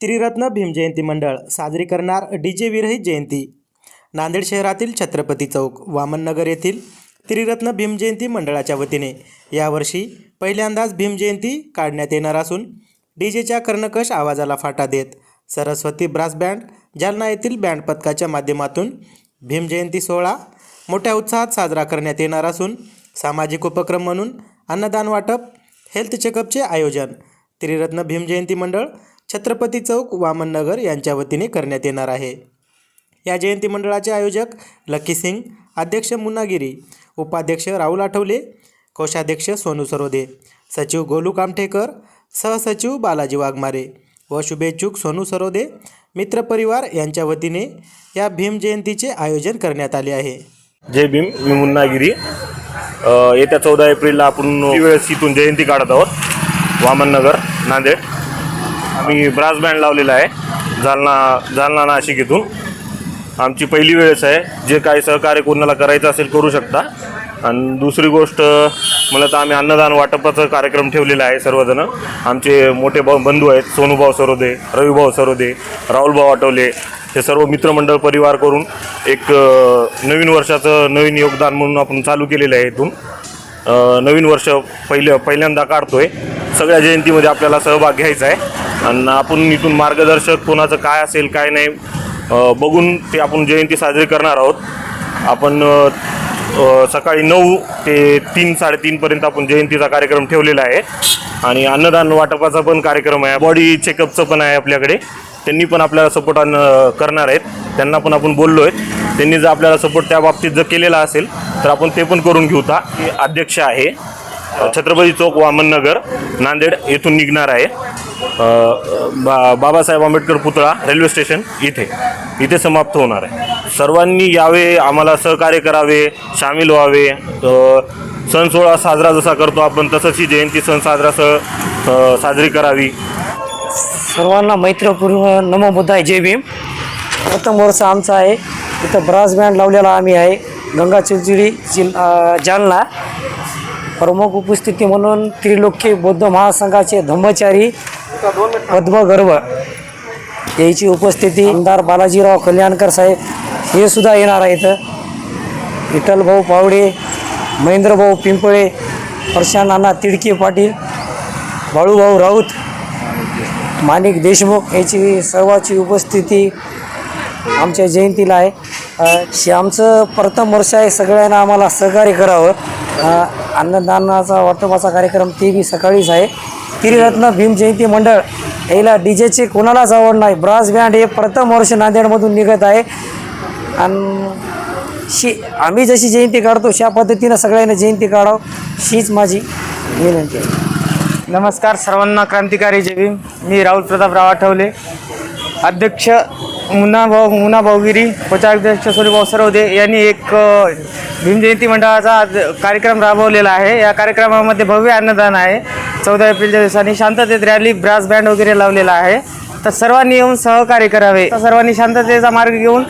त्रिरत्न भीमजयंती मंडळ साजरी करणार डी जे विरहित जयंती. नांदेड शहरातील छत्रपती चौक वामननगर येथील त्रिरत्न भीमजयंती मंडळाच्या वतीने यावर्षी पहिल्यांदाच भीमजयंती काढण्यात येणार असून डी जेच्या कर्णकश आवाजाला फाटा देत सरस्वती ब्रास बँड जालना येथील बँड पथकाच्या माध्यमातून भीमजयंती सोहळा मोठ्या उत्साहात साजरा करण्यात येणार असून सामाजिक उपक्रम म्हणून अन्नदान वाटप हेल्थ चेकअपचे आयोजन त्रिरत्न भीमजयंती मंडळ छत्रपती चौक वामननगर यांच्या वतीने करण्यात येणार आहे. या जयंती मंडळाचे आयोजक लकी सिंग अध्यक्ष मुन्नागिरी उपाध्यक्ष राहुल आठवले कोषाध्यक्ष सोनू सरोदे सचिव गोलू कामठेकर सहसचिव बालाजी वाघमारे व शुभेच्छुक सोनू सरोदे मित्रपरिवार यांच्या वतीने या भीम जयंतीचे आयोजन करण्यात आले आहे. जय भीम मी मुन्नागिरी. येत्या चौदा एप्रिलला आपण वेळेस इथून जयंती काढत आहोत. वामननगर नांदेड. आम्ही ब्रास बँड लावलेला आहे जालना जालना नाशिक इथून. आमची पहिली वेळेस आहे जे काही सहकार्य कोणाला करायचं असेल करू शकता. आणि दुसरी गोष्ट मला तर आम्ही अन्नदान वाटपाचा कार्यक्रम ठेवलेला आहे सर्वजण. आमचे मोठे भाऊ बंधू आहेत सोनूभाऊ सरोदे रविभाऊ सरोदे राहुलभाऊ आठवले हे सर्व मित्रमंडळ परिवार करून एक नवीन वर्षाचं नवीन योगदान म्हणून आपण चालू केलेलं आहे इथून. नवीन वर्ष पहिले पहिल्यांदा काढतोय. सगळ्या जयंतीमध्ये आपल्याला सहभाग घ्यायचा आहे. आणि आपण इथून मार्गदर्शक कोणाचं काय असेल काय नाही बघून ते आपण जयंती साजरी करणार आहोत. आपण सकाळी नऊ ते तीन साडेतीनपर्यंत आपण जयंतीचा कार्यक्रम ठेवलेला आहे. आणि अन्नदान वाटपाचा पण कार्यक्रम आहे. बॉडी चेकअपचं पण आहे आपल्याकडे. त्यांनी पण आपल्याला सपोर्ट करणार आहेत. त्यांना पण आपण बोललो आहेत त्यांनी जर आपल्याला सपोर्ट त्या बाबतीत जर केलेला असेल तर आपण ते पण करून घेऊ ता. की अध्यक्ष आहे. छत्रपती चौक वामननगर नांदेड येथून निघणार आहे. बा बाबासाहेब आंबेडकर पुतळा रेल्वे स्टेशन इथे. इथे समाप्त होणार आहे. सर्वांनी यावे आम्हाला सहकार्य करावे सामील व्हावे. सण सोहळा साजरा जसा करतो आपण तसंच ही जयंती सण साजरा स साजरी करावी. सर्वांना मैत्रपूर्ण नमो बुद्धाय. जय भीम. प्रथम वर्ष आमचा आहे. इथं ब्रास बँड लावलेला आम्ही आहे. गंगा चिंचोली जालना. प्रमुख उपस्थिती म्हणून त्रिलोक्य बौद्ध महासंघाचे धम्मचारी पद्मगर्भ याची उपस्थिती आमदार बालाजीराव कल्याणकर साहेब हे सुद्धा येणार आहेत. विठ्ठलभाऊ पावडे महेंद्रभाऊ पिंपळे प्रशांत नाना तिडके पाटील बाळूभाऊ राऊत माणिक देशमुख याची सर्वाची उपस्थिती आमच्या जयंतीला आहे. हे आमचं प्रथम वर्ष आहे सगळ्यांना आम्हाला सहकार्य करावं. अन्नदानाचा वाटपाचा कार्यक्रम ते बी सकाळीच आहे. तिरिरत्न भीम जयंती मंडळ याला डी जेचे कोणालाच आवड नाही. ब्रास बँड हे प्रथम वर्ष नांदेडमधून निघत आहे. आणि शी आम्ही जशी जयंती काढतो अशा पद्धतीनं सगळ्यांना जयंती काढावं हीच माझी विनंती आहे. नमस्कार सर्वांना क्रांतिकारी जय भीम. मी राहुल प्रतापराव आठवले. अध्यक्ष मुन्ना भाऊ मुन्ना भाऊगिरी कोचाध्यक्ष सोनीभाऊ सरवदे यांनी एक भीमजयंती मंडळाचा कार्यक्रम राबवलेला आहे. या कार्यक्रमामध्ये भव्य अन्नदान आहे. चौदा एप्रिलच्या दिवसांनी शांततेत रॅली ब्रास बँड वगैरे लावलेला आहे. तर सर्वांनी येऊन सहकार्य करावे. तर सर्वांनी शांततेचा मार्ग घेऊन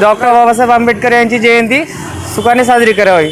डॉक्टर बाबासाहेब आंबेडकर यांची जयंती सुखाने साजरी करावी.